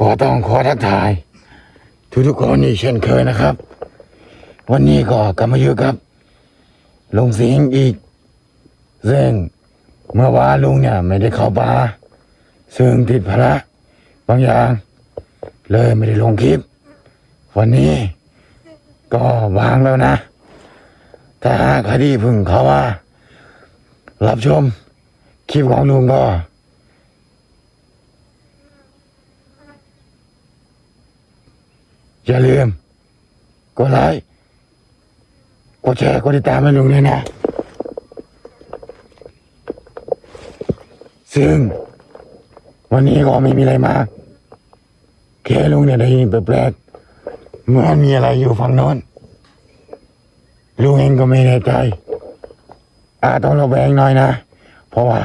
ก็ต้องขอทักทาย ทุกทุกคนอีกเช่นเคยนะครับ วันนี้ก็กลับมาอยู่กับลุงสิงห์อีก ซึ่งเมื่อวานลุงเนี่ยไม่ได้เข้าป่าซึ่งติดภาระบางอย่าง เลยไม่ได้ลงคลิป วันนี้ก็วางแล้วนะ ถ้าหากใครที่พึ่งเขาว่า รับชมคลิปของลุงก็ อย่าลืมกดไลค์กดแชร์กดติดตามให้ลุงด้วยนะ ซึ่ง วันนี้ก็ไม่มีอะไรมากแค่ลุงเนี่ยได้ยินแปลกๆเหมื่อนมีอะไรอยู่ฝั่งโน้นลุงเองก็ไม่แน่ใจ อาจต้องระแวงหน่อยนะ เพราะว่า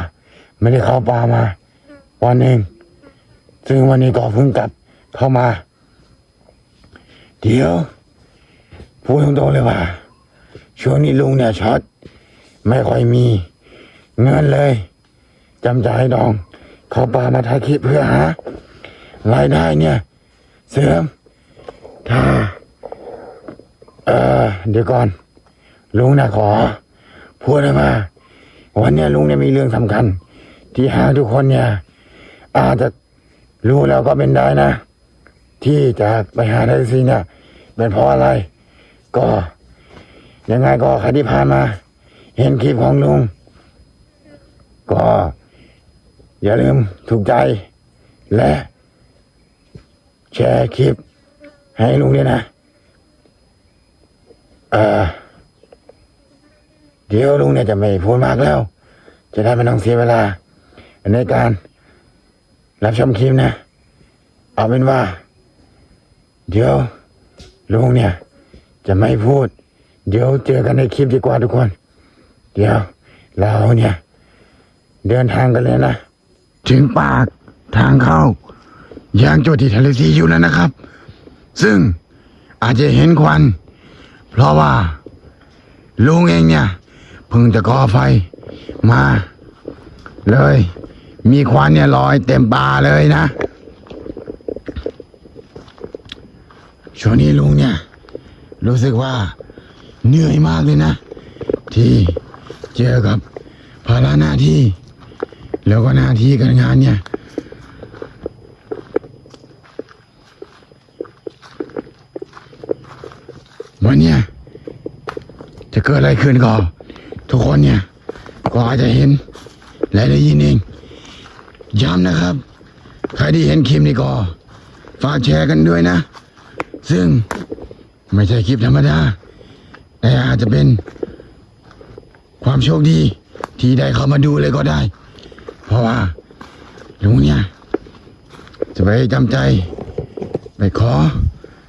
ไม่ได้เข้าป่ามา วันหนึ่งซึ่งวันนี้ก็เพิ่งกลับเข้ามา เดี๋ยวพูดตรงๆเลยว่าช่วงนี้ลุงเนี่ยช็อตไม่ค่อยมีเงินเลยจำใจดอง เขาป่ามาถ่ายคลิปเพื่อหารายได้เนี่ย เสริมถ้าเออเดี๋ยวก่อน ลุงนะขอ พูดเลยว่าวันเนี้ยลุงเนี่ยมีเรื่องสำคัญ ที่หาทุกคนเนี่ย อาจจะรู้แล้วก็เป็นได้นะ ที่จะไปหาได้สิเนี่ยเป็นเพราะอะไร ก็ยังไงก็ใครที่ผ่านมา เห็นคลิปของลุง ก็ อย่าลืมถูกใจ และ แชร์คลิป ให้ลุงด้วยนะเออเดี๋ยวลุงเนี่ยจะไม่พูดมากแล้ว จะได้ไม่ต้องเสียเวลา ในการรับชมคลิปนะ เอาเป็นว่า เดี๋ยวลุงเนี่ย จะไม่พูด เดี๋ยวเจอกันในคลิปดีกว่าทุกคน เดี๋ยว เราเนี่ย เดินทางกันเลยนะ ถึงปากทางเข้ายางโจที่ทะเลซีอยู่แล้วนะครับ ซึ่งอาจจะเห็นควัน เพราะว่า ลุงเองเนี่ยเพิ่งจะก่อไฟมา เลย มีควันเนี่ยลอยเต็มป่าเลยนะ ช่วงนี้ลุงเนี่ย รู้สึกว่าเหนื่อยมากเลยนะ ที่เจอกับภาระหน้าที่ แล้วก็หน้าที่การงานเนี่ย วันเนี้ยจะเกิดอะไรขึ้นก็ทุกคนเนี่ย ก็อาจจะเห็น และได้ยินเองย้ำนะครับ ใครที่เห็นคลิปนี้ก็ฝากแชร์กันด้วยนะ ซึ่งไม่ใช่คลิปธรรมดา แต่อาจจะเป็น ความโชคดีที่ได้เข้ามาดูเลยก็ได้ เพราะว่าลุงเนี่ยจะไปจำใจ ไปขอ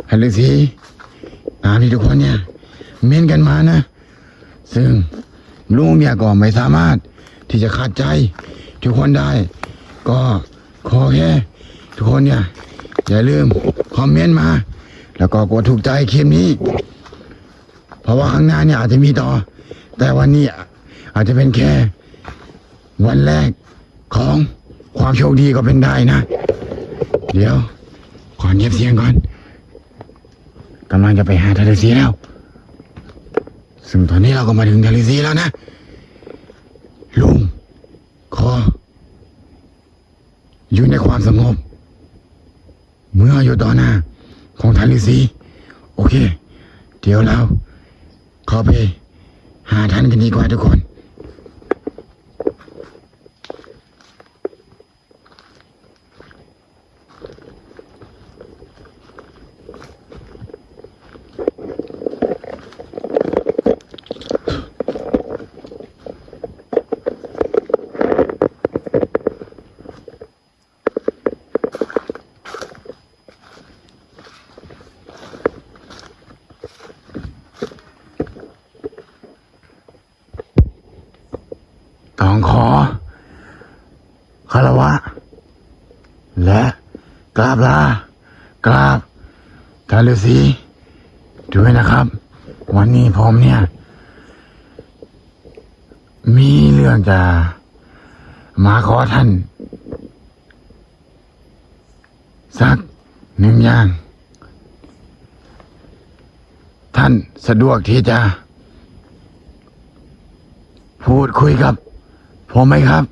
ให้ฤาษีตามที่ทุกคนเนี่ย เม้นกันมานะ ซึ่งลุงเนี่ยก็ไม่สามารถที่จะขัดใจทุกคนได้ ก็ขอแค่ทุกคนเนี่ย อย่าลืมคอมเมนต์มา แล้วก็กดถูกใจเคลิปนี้ เพราะว่าข้างหน้าเนี่ยอาจจะมีต่อ แต่วันนี้อาจจะเป็นแค่ วันแรกของความโชคดีก็เป็นได้นะ เดี๋ยวขอเงียบเสียงก่อนกำลังจะไปหาทะเลสีแล้ว ซึ่งตอนนี้เราก็มาถึงทะเลสีแล้วนะ ลุงขออยู่ในความสงบ เมื่ออยู่ต่อหน้า ของทะเลสีโอเค เดี๋ยวเราเข้าไปหาท่านกันดีกว่าทุกคน ต้องขอคารวะ และก ราบลากราบทาฤาษีด้วยนะครับ วันนี้ผมเนี่ย มีเรื่องจะมาขอท่าน สักหนึ่งอย่าง ท่านสะดวกที่จะ พูดคุยกับ ผมไหมครับ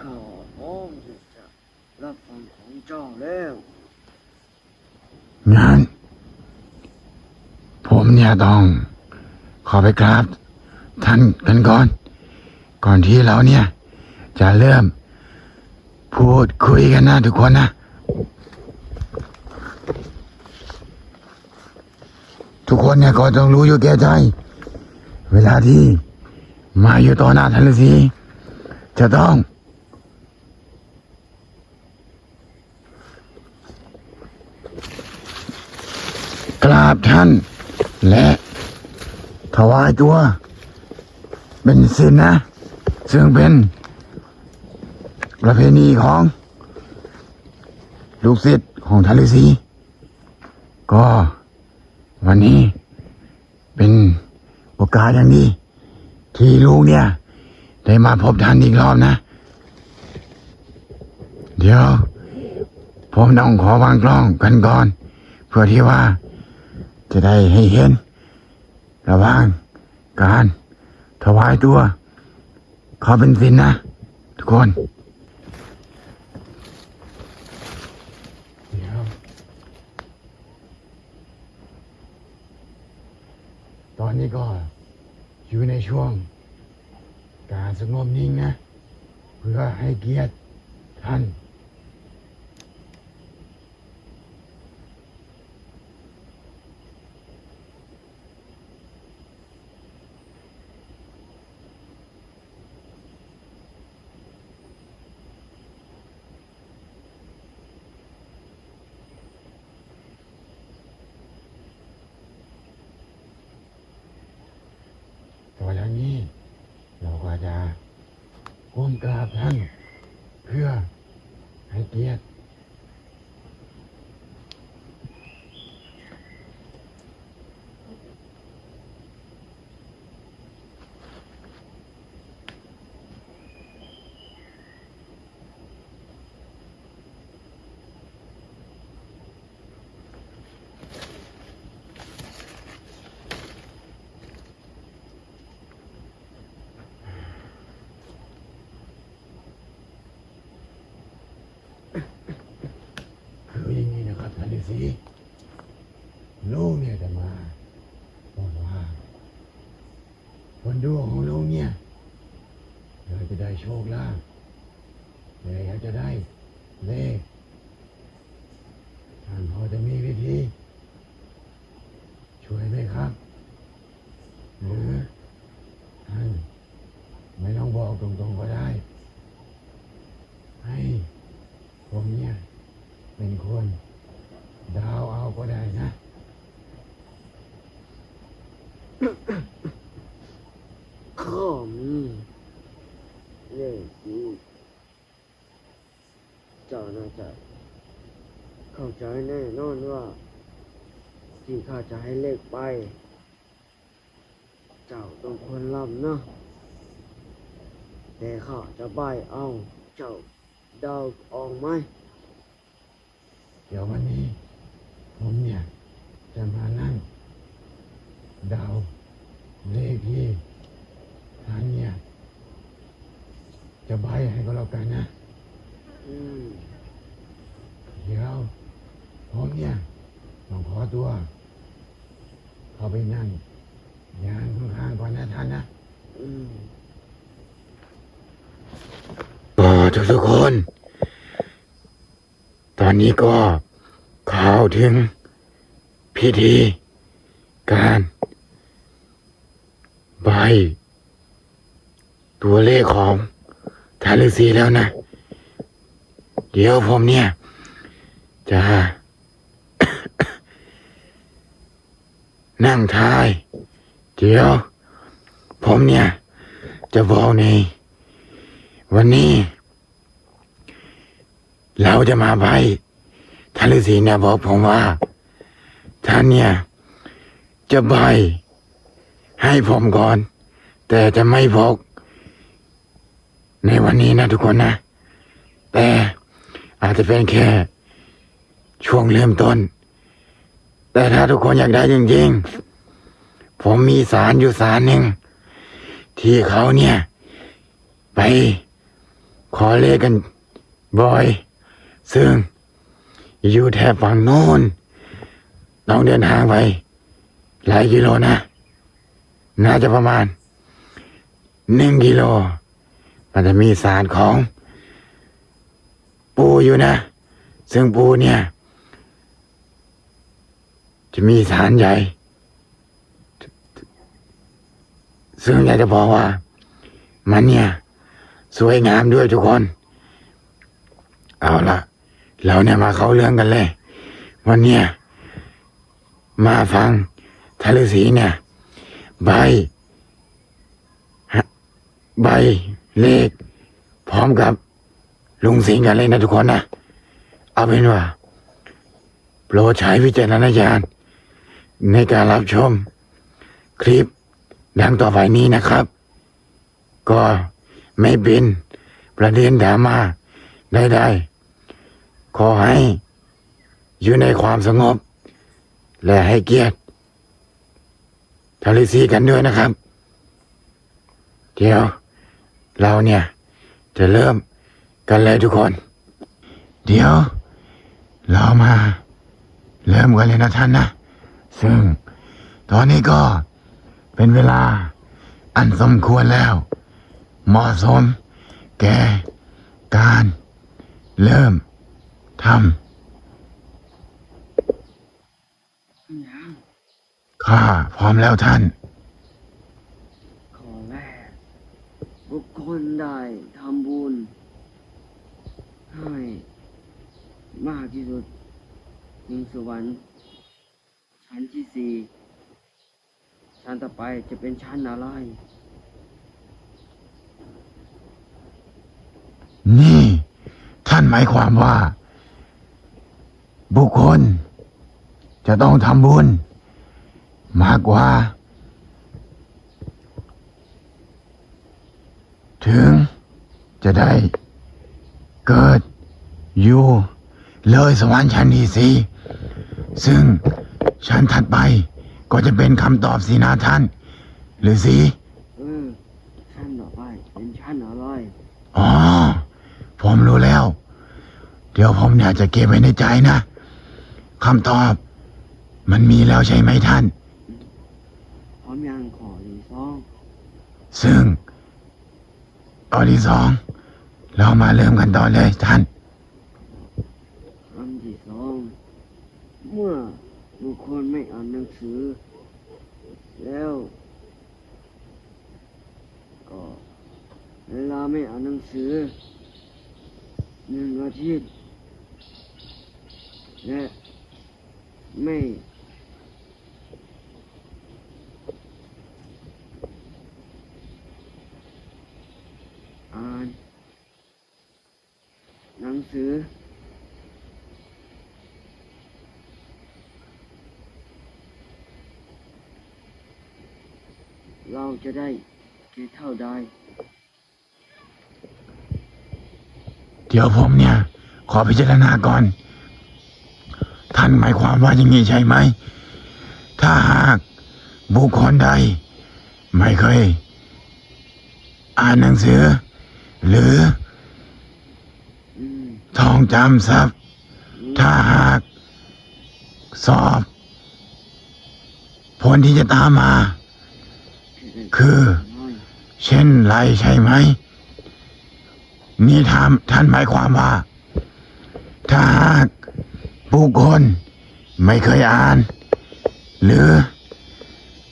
ข้าพร้อมที่จะรับฟังของเจ้าแล้ว งาน ผมเนี่ย ต้องขอไปกราบท่านกันก่อน ก่อนที่เราเนี่ย จะเริ่ม พูดคุยกันนะทุกคนนะ ทุกคนเนี่ยก็ต้องรู้อยู่แก่ใจ เวลาที่มาอยู่ต่อหน้าท่านฤาษีจะต้อง กราบท่าน และถวายตัวเป็นศีลนะ ซึ่งเป็นประเพณีของลูกศิษย์ของท่านฤาษีก็วันนี้เป็นโอกาสอย่างดีที่ลูกเนี่ย ได้มาพบท่านอีกรอบนะ เดี๋ยว ผมต้องขอวางกล้องกันก่อน เพื่อที่ว่า จะได้ให้เห็น ระหว่างการถวายตัวขอเป็นสินนะ ทุกคนตอนนี้ก็อยู่ในช่วง การสงบนิ่งนะ เพื่อให้เกียรติท่าน ต่อจากนี้ เราก็จะ ก้มกราบท่าน เพื่อให้เกียรติ คืออย่างนี้ สิลูกเนี่ยจะมาบอกว่าคนดวงของลูกเนี่ยเราจะได้โชคลาภเลยอยากจะได้เลขท่านพอจะมีวิธี ช่วยไหมครับ หรือท่านไม่ต้องบอกตรงๆก็ได้ ให้ผมเนี่ย เป็นคนดาวเอาก็ได้นะ ข้ามีเลขนี้เจ้าน่าจะเข้าใจแน่นอนว่าที่ข้าจะให้เลขไป เจ้าต้องคนรับนะแต่ข้าจะใบเอา เจ้าเดาวออกไหม เดี๋ยววันนี้ ผมเนี่ย จะมานั่งเดาวเลขที่ท่านเนี่ย จะใบให้ก็แล้วกันนะ อืมเดี๋ยว ผมเนี่ยต้องขอตัว เข้าไปนั่งยานข้างๆก่อนนะท่านนะก็ทุกทุกคน ตอนนี้ก็เข้าถึงพิธีการใบตัวเลขของทานฤาษีแล้วนะ เดี๋ยวผมเนี่ย จะ นั่งทาย เดี๋ยว ผมเนี่ย จะบอกในวันนี้ เราจะมาใบท่านฤาษีเนี่ยบอกผมว่า ท่านเนี่ย จะใบให้ผมก่อน แต่จะไม่บอกในวันนี้นะทุกคนนะ แต่อาจจะเป็นแค่ช่วงเริ่มต้น แต่ถ้าทุกคนอยากได้จริงๆ ผมมีสารอยู่สารหนึ่ง ที่เขาเนี่ย ไปขอเลขกันบ่อย ซึ่งอยู่แถบฝั่งโน้นต้องเดินทางไป หลายกิโลนะ น่าจะประมาณหนึ่งกิโล มันจะมีสารของ ปูอยู่นะ ซึ่งปูเนี่ย จะมีสารใหญ่ ซึ่งอยากจะบอกว่า มันเนี่ย สวยงามด้วยทุกคน เอาละเราเนี่ยมาเข้าเรื่องกันเลย วันเนี้ยมาฟังทะฤษีเนี่ย ใบฮะใบเลข พร้อมกับลุงสิงห์กันเลยนะทุกคนนะ เอาเป็นว่าโปรดใช้วิจารณญาณ ในการรับชม คลิปดังต่อไปนี้นะครับ ก็ไม่เป็นประเด็นดราม่าใดๆขอให้อยู่ในความสงบ และให้เกียรติทาริซีกันด้วยนะครับ เดี๋ยวเราเนี่ย จะเริ่มกันเลยทุกคน เดี๋ยว เรามา เริ่มกันเลยนะท่านนะ ซึ่งตอนนี้ก็เป็นเวลาอันสมควรแล้ว เหมาะสมแก่การเริ่มทำข้าพร้อมแล้วท่านขอแรกบุคคลได้ทำบุญ ให้มากที่สุดในสวรรค์ ชั้นที่สี่ชั้นต่อไปจะเป็นชั้นอะไรนี่ ท่านหมายความว่า บุคคล จะต้องทำบุญ มากกว่า ถึงจะได้เกิดอยู่เลยสวรรค์ชั้นที่สี่ซึ่ง ชั้นถัดไป ก็จะเป็นคำตอบสีนาท่าน หรือสีเออชั้นต่อไปเป็นชั้นอะไรอ๋อ ผมรู้แล้ว เดี๋ยวผมเนี่ยจะเก็บไว้ในใจนะคำตอบ มันมีแล้วใช่ไหมท่าน พร้อมยังขอหนึ่งสองซึ่งข้อที่สอง เรามาเริ่มกันต่อเลยท่าน คำที่สองเมื่อบุคคลไม่ อ่านหนังสือ แล้ว ก็เวลาไม่อ่านหนังสือหนึ่งอาทิตย์และไม่อ่านหนังสือ เราจะได้เกเท่าใดเดี๋ยวผมเนี่ย ขอพิจารณาก่อน ท่านหมายความว่าอย่างนี้ใช่ไหม ถ้าหากบุคคลใด ไม่เคย อ่านหนังสือ หรือท่องจำทรัพย์ถ้าหากสอบ ผลที่จะตามมา คือ เช่นไรใช่ไหม นี่ถามท่านหมายความว่า ถ้าหากบุคคลไม่เคยอ่าน หรือ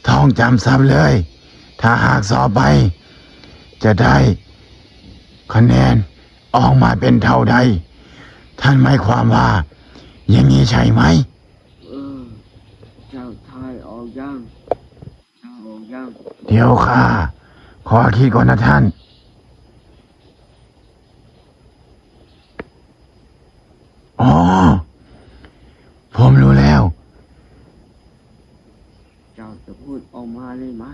ท่องจำซ้ำเลย ถ้าหากสอบไป จะได้คะแนนออกมาเป็นเท่าใด ท่านหมายความว่า อย่างนี้ใช่ไหม เออ เจ้าทายออกยังเจ้าออกยัง เดี๋ยวข้าขอคิดก่อนนะท่าน อ๋อ ผมรู้แล้ว เจ้าจะพูดออกมาเลยไหม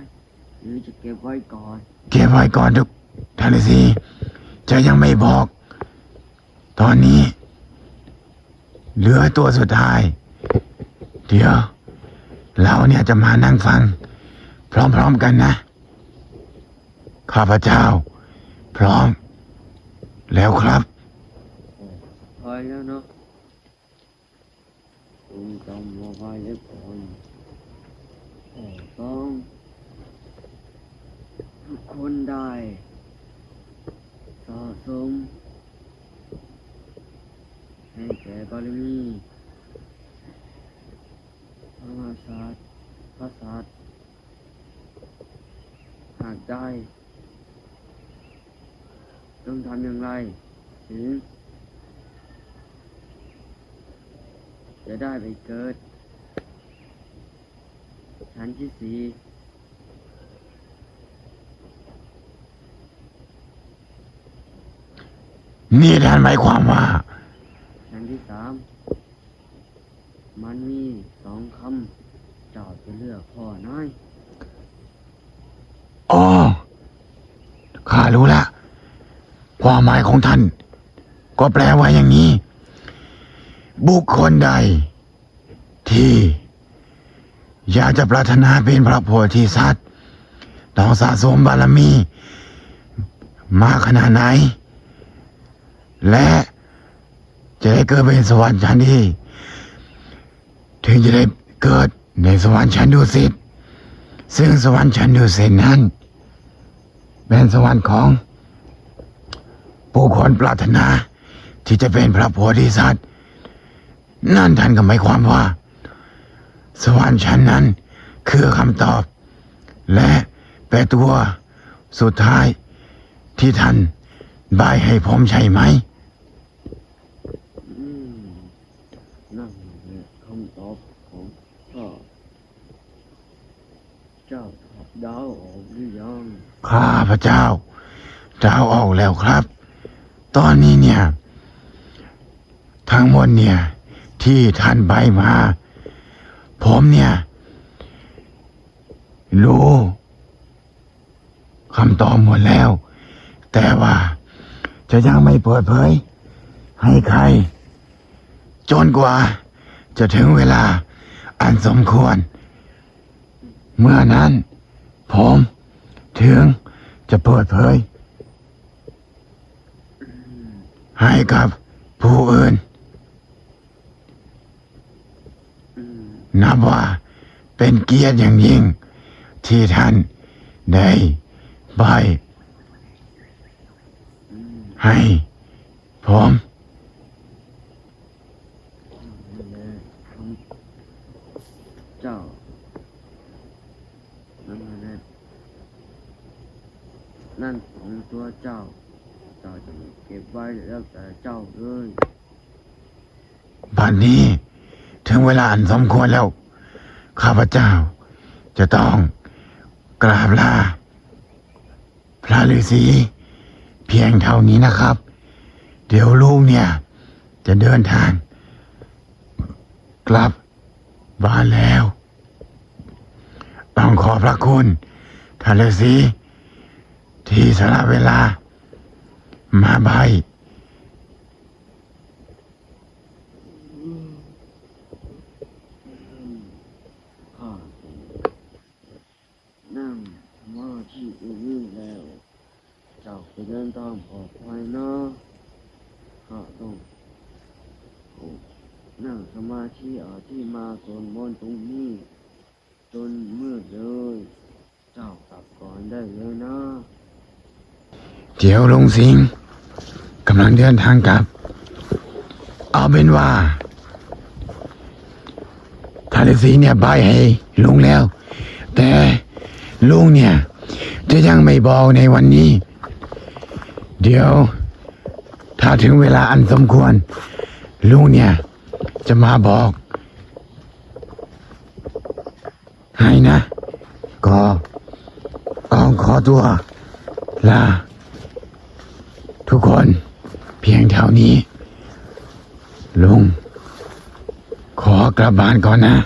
หรือจะเก็บไว้ก่อน เก็บไว้ก่อนทุกท่านฤาษีจะยังไม่บอก ตอนนี้ เหลือตัวสุดท้าย เดี๋ยว เราเนี่ยจะมานั่งฟัง พร้อมๆกันนะ ข้าพเจ้า พร้อม แล้วครับ พอแล้วเนาะคุณจำมาไว้แล้วก่อนต่ต้องทุกคนได้สะสมให้แก่บารมีพระมหาศาสตร์พระศาสตร์ หากได้ต้องทำอย่างไรถึงจะได้ไปเกิด ชั้นที่สี่นี่ท่านหมายความว่า ชั้นที่สามมันมีสองคำเจ้าจะเลือกข้อน้อย อ๋อ ข้ารู้ละความหมายของท่าน ก็แปลว่าอย่างนี้ บุคคลใด ที่ อยากจะปรารถนาเป็นพระโพธิสัตว์ต้องสะสมบารมี มากขนาดไหน และจะได้เกิดเป็นสวรรค์ชั้นที่ ถึงจะได้เกิดในสวรรค์ชั้นดุสิตซึ่งสวรรค์ชั้นดุสิตนั้น เป็นสวรรค์ของ ผู้คนปรารถนา ที่จะเป็นพระโพธิสัตว์ นั่นท่านก็หมายความว่า สวรรค์ชั้นนั้นคือคำตอบ และเป็นตัวสุดท้ายที่ท่านบายให้ผมใช่ไหมนั่นแหละคำตอบของข้าเจ้าดดาวออกหรือยัง ข้าพระเจ้า เจ้าออกแล้วครับ ตอนนี้เนี่ย ทั้งหมดเนี่ย ที่ท่านใบมา ผมเนี่ยรู้คำตอบหมดแล้ว แต่ว่าจะยังไม่เปิดเผย ให้ใคร จนกว่า จะถึงเวลาอันสมควร เมื่อนั้น ผม ถึงจะเปิดเผย ให้กับผู้อื่น นับว่าเป็นเกียรติอย่างยิ่ง ที่ท่านได้ใบอืมให้ผม นั่นแหละคำเจ้า นั่นแหละนั่นของตัว เจ้าเจ้าจะเก็บไว้แล้วแต่เจ้าเลยบัดนี้ ถึงเวลาอันสมควรแล้ว ข้าพเจ้า จะต้องกราบลาพระฤาษีเพียงเท่านี้นะครับ เดี๋ยวลูกเนี่ย จะเดินทาง กลับบ้านแล้ว ต้องขอพระคุณท่านฤาษี ที่สละเวลา มาใบาย ข้านั่งมาที่ตรงนี้แล้ว เจ้าไปเดินตามปลอดภัยนะข้าต้องนั่งสมาธิอาที่มาสวดมนต์ตรงนี้ จนมืดเลย เจ้ากลับก่อนได้เลยนะ เดี๋ยวลุงสิงกำลังเดินทางกลับ เอาเป็นว่าทาฤาษีเนี่ยบายให้ลุงแล้ว แต่ลุงเนี่ย จะยังไม่บอกในวันนี้ เดี๋ยว ถ้าถึงเวลาอันสมควร ลุงเนี่ย จะมาบอก ให้นะ ก็ต้องขอตัวลา ทุกคนเพียงเท่านี้ ลุง ขอกลับบ้านก่อนนะ